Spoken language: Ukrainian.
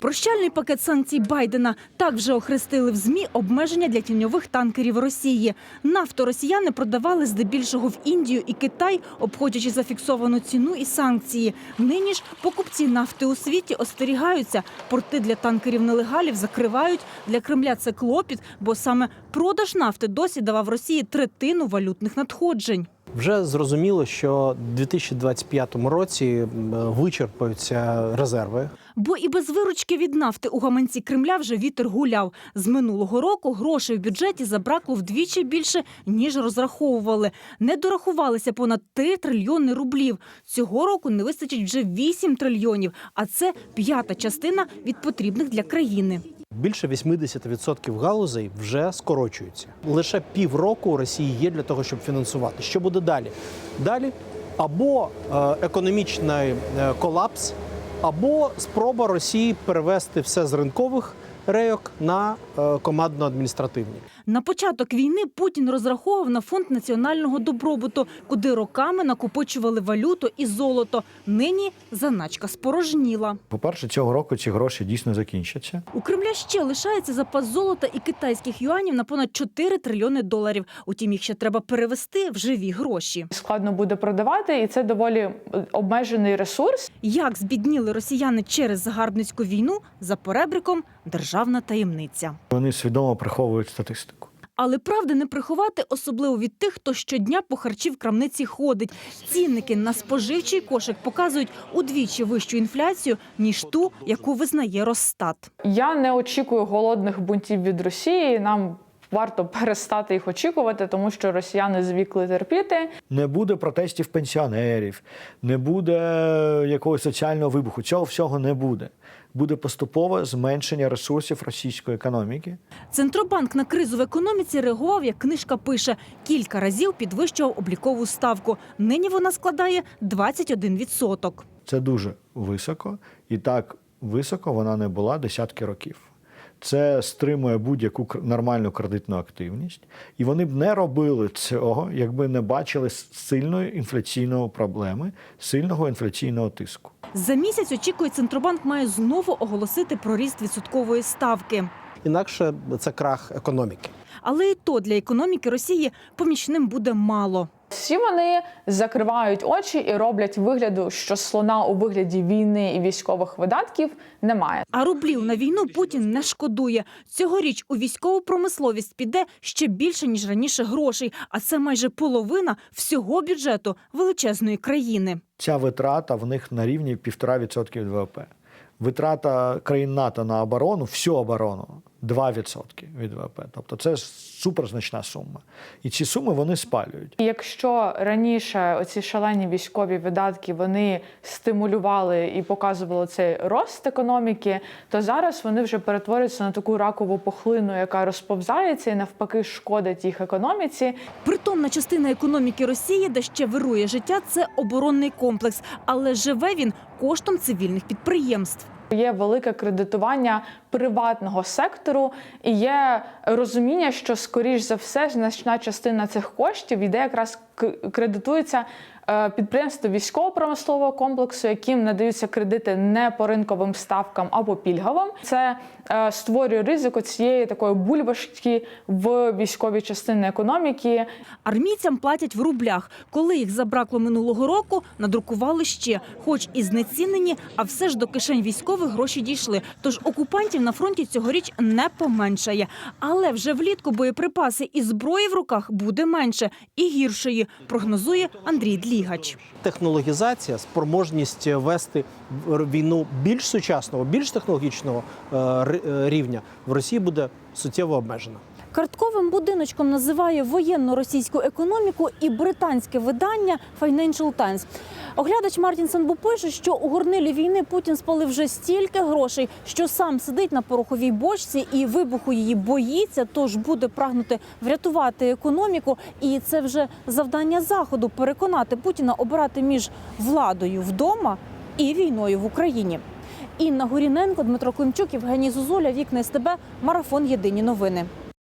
Прощальний пакет санкцій Байдена так вже охрестили в змі обмеження для тіньових танкерів Росії. Нафту росіяни продавали здебільшого в Індію і Китай, обходячи зафіксовану ціну і санкції. Нині ж покупці нафти у світі остерігаються. Порти для танкерів нелегалів закривають. Для Кремля це клопіт, бо саме продаж нафти досі давав Росії третину валютних надходжень. Вже зрозуміло, що в 2025 році вичерпаються резерви. Бо і без виручки від нафти у гаманці Кремля вже вітер гуляв. З минулого року грошей в бюджеті забракло вдвічі більше, ніж розраховували. Не дорахувалися понад 3 трильйони рублів. Цього року не вистачить вже 8 трильйонів, а це п'ята частина від потрібних для країни. Більше 80% галузей вже скорочуються. Лише півроку Росії є для того, щоб фінансувати. Що буде далі? Далі або е, економічний е, колапс, або спроба Росії перевести все з ринкових рейок на е, командно-адміністративні. На початок війни Путін розраховував на фонд національного добробуту, куди роками накопичували валюту і золото. Нині заначка спорожніла. По-перше, цього року ці гроші дійсно закінчаться. У Кремля ще лишається запас золота і китайських юанів на понад 4 трильйони доларів. Утім, їх ще треба перевести в живі гроші. складно буде продавати, і це доволі обмежений ресурс. Як збідніли росіяни через загарбницьку війну за поребриком державна таємниця. Вони свідомо приховують статистику. Але правди не приховати, особливо від тих, хто щодня по харчі в крамниці ходить. Цінники на споживчий кошик показують удвічі вищу інфляцію ніж ту, яку визнає Росстат. Я не очікую голодних бунтів від Росії. Нам варто перестати їх очікувати, тому що росіяни звикли терпіти. Не буде протестів пенсіонерів, не буде якогось соціального вибуху. Цього всього не буде. Буде поступове зменшення ресурсів російської економіки. Центробанк на кризу в економіці реагував, як книжка пише, кілька разів підвищував облікову ставку. Нині вона складає 21%. Це дуже високо, і так високо вона не була десятки років. Це стримує будь-яку нормальну кредитну активність, і вони б не робили цього, якби не бачили сильної інфляційної проблеми, сильного інфляційного тиску. За місяць очікує Центробанк має знову оголосити про ріст відсоткової ставки. Інакше це крах економіки. Але і то для економіки Росії помічним буде мало. Всі вони закривають очі і роблять вигляду, що слона у вигляді війни і військових видатків немає. А рублів на війну Путін не шкодує. Цьогоріч у військову промисловість піде ще більше ніж раніше грошей, а це майже половина всього бюджету величезної країни. Ця витрата в них на рівні 1,5% ВВП. Витрата країн НАТО на оборону, всю оборону 2% від ВВП. Тобто це суперзначна сума. І ці суми вони спалюють. Якщо раніше оці шалені військові видатки вони стимулювали і показували цей рост економіки, то зараз вони вже перетворюються на таку ракову пухлину, яка розповзається і навпаки шкодить їх економіці. Притомна частина економіки Росії, де ще вирує життя, це оборонний комплекс, але живе він коштом цивільних підприємств. Є велике кредитування приватного сектору, і є розуміння, що скоріш за все значна частина цих коштів йде якраз кредитується е, підприємства військово-промислового комплексу, яким надаються кредити не по ринковим ставкам або пільговим. Це е, створює ризику цієї такої бульбашки в військовій частині економіки. Армійцям платять в рублях. Коли їх забракло минулого року, надрукували ще, хоч і знецінені, а все ж до кишень військових гроші дійшли. Тож окупантів на фронті цьогоріч не поменшає. Але вже влітку боєприпаси і зброї в руках буде менше і гіршої, прогнозує Андрій Длігач. Технологізація, спроможність вести війну більш сучасного, більш технологічного е, е, рівня в Росії буде суттєво обмежена. Картковим будиночком називає воєнну російську економіку і британське видання Financial Times. Оглядач Мартін Санбу пише, що у горнилі війни Путін спалив вже стільки грошей, що сам сидить на пороховій бочці і вибуху її боїться, тож буде прагнути врятувати економіку. І це вже завдання заходу переконати Путіна обирати між владою вдома і війною в Україні. Інна Горіненко, Дмитро Климчук, Євгеній Зозуля, Вікна СТБ, Марафон Єдині новини.